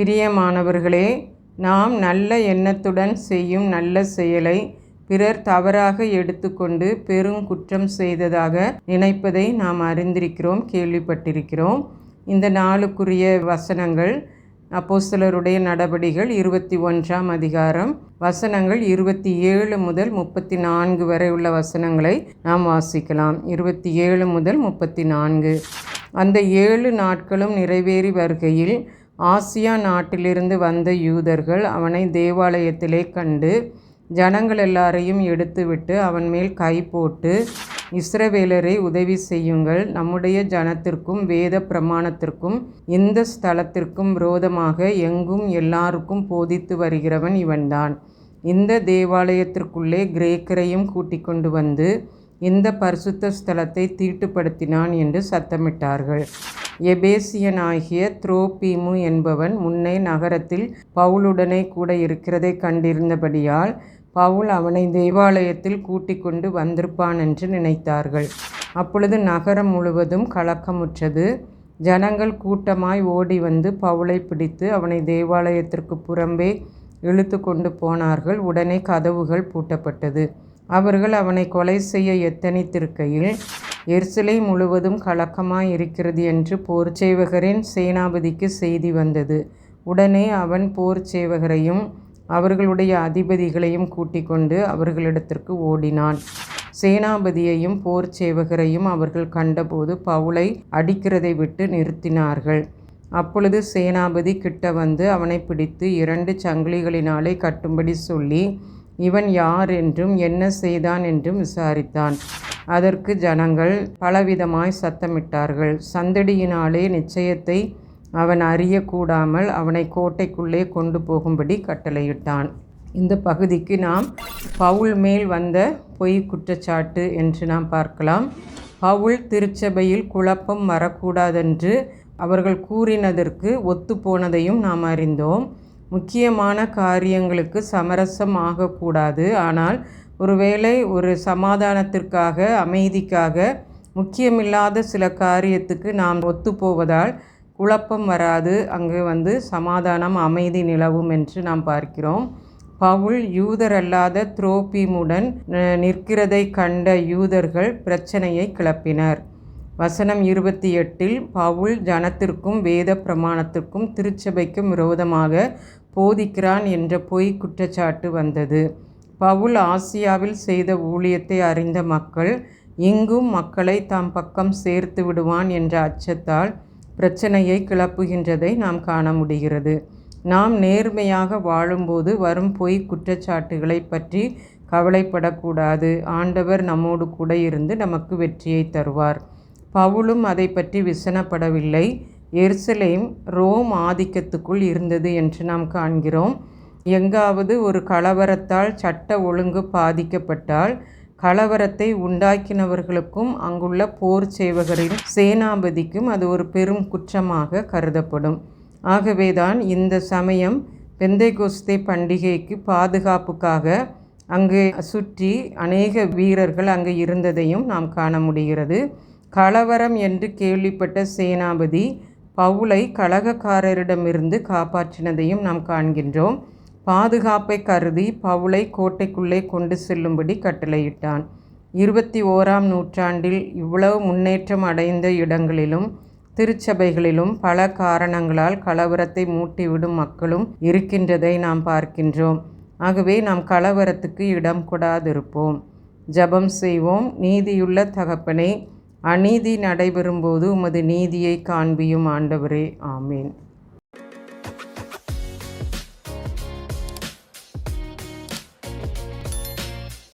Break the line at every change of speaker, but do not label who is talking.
பிரியமானவர்களே நாம் நல்ல எண்ணத்துடன் செய்யும் நல்ல செயலை பிறர் தவறாக எடுத்துக்கொண்டு பெரும் குற்றம் செய்ததாக நினைப்பதை நாம் அறிந்திருக்கிறோம் கேள்விப்பட்டிருக்கிறோம். இந்த நாளுக்குரிய வசனங்கள் அப்போஸ்தலருடைய நடபடிகள் இருபத்தி ஒன்றாம் அதிகாரம் வசனங்கள் இருபத்தி ஏழு முதல் முப்பத்தி நான்கு வரை உள்ள வசனங்களை நாம் வாசிக்கலாம். இருபத்தி ஏழு முதல் முப்பத்தி நான்கு. அந்த ஏழு நாட்களும் நிறைவேறி வருகையில் ஆசியா நாட்டிலிருந்து வந்த யூதர்கள் அவனை தேவாலயத்திலே கண்டு ஜனங்கள் எல்லாரையும் எடுத்துவிட்டு அவன் மேல் கை போட்டு இஸ்ரவேலரை உதவி செய்யுங்கள். நம்முடைய ஜனத்திற்கும் வேத பிரமாணத்திற்கும் இந்த ஸ்தலத்திற்கும் விரோதமாக எங்கும் எல்லாருக்கும் போதித்து வருகிறவன் இவன்தான். இந்த தேவாலயத்திற்குள்ளே கிரேக்கரையும் கூட்டிக் கொண்டு வந்து இந்த பரிசுத்த ஸ்தலத்தை தீட்டுப்படுத்தினான் என்று சத்தமிட்டார்கள். எபேசியனாகிய த்ரோபீமு என்பவன் முன்னே நகரத்தில் பவுலுடனே கூட இருக்கிறதை கண்டிருந்தபடியால் பவுல் அவனை தேவாலயத்தில் கூட்டிக் கொண்டு வந்திருப்பான் என்று நினைத்தார்கள். அப்பொழுது நகரம் முழுவதும் கலக்கமுற்றது. ஜனங்கள் கூட்டமாய் ஓடி வந்து பவுலை பிடித்து அவனை தேவாலயத்திற்கு புறம்பே இழுத்து கொண்டு போனார்கள். உடனே கதவுகள் பூட்டப்பட்டது. அவர்கள் அவனை கொலை செய்ய எத்தனித்திருக்கையில் எரிசலை முழுவதும் கலக்கமாய் இருக்கிறது என்று போர் சேவகரின் சேனாபதிக்கு செய்தி வந்தது. உடனே அவன் போர் சேவகரையும் அவர்களுடைய அதிபதிகளையும் கூட்டிக் கொண்டு அவர்களிடத்திற்கு ஓடினான். சேனாபதியையும் போர் சேவகரையும் அவர்கள் கண்டபோது பவுலை அடிக்கிறதை விட்டு நிறுத்தினார்கள். அப்பொழுது சேனாபதி கிட்ட வந்து அவனை பிடித்து இரண்டு சங்கிலிகளினாலே கட்டும்படி சொல்லி இவன் யார் என்றும் என்ன செய்தான் என்றும் விசாரித்தான். அதற்கு ஜனங்கள் பலவிதமாய் சத்தமிட்டார்கள். சந்தடியினாலே நிச்சயத்தை அவன் அறியக்கூடாமல் அவனை கோட்டைக்குள்ளே கொண்டு போகும்படி கட்டளையிட்டான். இந்த பகுதிக்கு நாம் பவுல் மேல் வந்த பொய் குற்றச்சாட்டு என்று நாம் பார்க்கலாம். பவுல் திருச்சபையில் குழப்பம் வரக்கூடாதென்று அவர்கள் கூறினதற்கு ஒத்துப்போனதையும் நாம் அறிந்தோம். முக்கியமான காரியங்களுக்கு சமரசம் ஆகக்கூடாது. ஆனால் ஒருவேளை ஒரு சமாதானத்திற்காக அமைதிக்காக முக்கியமில்லாத சில காரியத்துக்கு நாம் ஒத்துப்போவதால் குழப்பம் வராது. அங்கு வந்து சமாதானம் அமைதி நிலவும் என்று நாம் பார்க்கிறோம். பவுல் யூதரல்லாத துரோபீமுடன் நிற்கிறதை கண்ட யூதர்கள் பிரச்சனையை கிளப்பினர். வசனம் இருபத்தி எட்டில் பவுல் ஜனத்திற்கும் வேத பிரமாணத்திற்கும் திருச்சபைக்கும் விரோதமாக போதிக்கிறான் என்ற பொய் குற்றச்சாட்டு வந்தது. பவுல் ஆசியாவில் செய்த ஊழியத்தை அறிந்த மக்கள் இங்கும் மக்களை தாம் பக்கம் சேர்த்து விடுவான் என்ற அச்சத்தால் பிரச்சனையை கிளப்புகின்றதை நாம் காண முடிகிறது. நாம் நேர்மையாக வாழும்போது வரும் பொய் குற்றச்சாட்டுகளை பற்றி கவலைப்படக்கூடாது. ஆண்டவர் நம்மோடு கூட இருந்து நமக்கு வெற்றியை தருவார். பவுலும் அதை பற்றி விசனப்படவில்லை. எருசலேம் ரோம் ஆதிக்கத்துக்குள் இருந்தது என்று நாம் காண்கிறோம். எங்காவது ஒரு கலவரத்தால் சட்ட ஒழுங்கு பாதிக்கப்பட்டால் கலவரத்தை உண்டாக்கினவர்களுக்கும் அங்குள்ள போர் சேவகரின் சேனாபதிக்கும் அது ஒரு பெரும் குற்றமாக கருதப்படும். ஆகவேதான் இந்த சமயம் பெந்தைகோஸ்தே பண்டிகைக்கு பாதுகாப்புக்காக அங்கு சுற்றி அநேக வீரர்கள் அங்கு இருந்ததையும் நாம் காண முடிகிறது. கலவரம் என்று கேள்விப்பட்ட சேனாபதி பவுலை கழகக்காரரிடமிருந்து காப்பாற்றினதையும் நாம் காண்கின்றோம். பாதுகாப்பை கருதி பவுலை கோட்டைக்குள்ளே கொண்டு செல்லும்படி கட்டளையிட்டான். இருபத்தி ஓராம் நூற்றாண்டில் இவ்வளவு முன்னேற்றம் அடைந்த இடங்களிலும் திருச்சபைகளிலும் பல காரணங்களால் கலவரத்தை மூட்டிவிடும் மக்களும் இருக்கின்றதை நாம் பார்க்கின்றோம். ஆகவே நாம் கலவரத்துக்கு இடம் கொடாதிருப்போம். ஜபம் செய்வோம். நீதியுள்ள தகப்பனை அநீதி நடைபெறும்போது உமது நீதியை காண்பியும் ஆண்டவரே. ஆமீன்.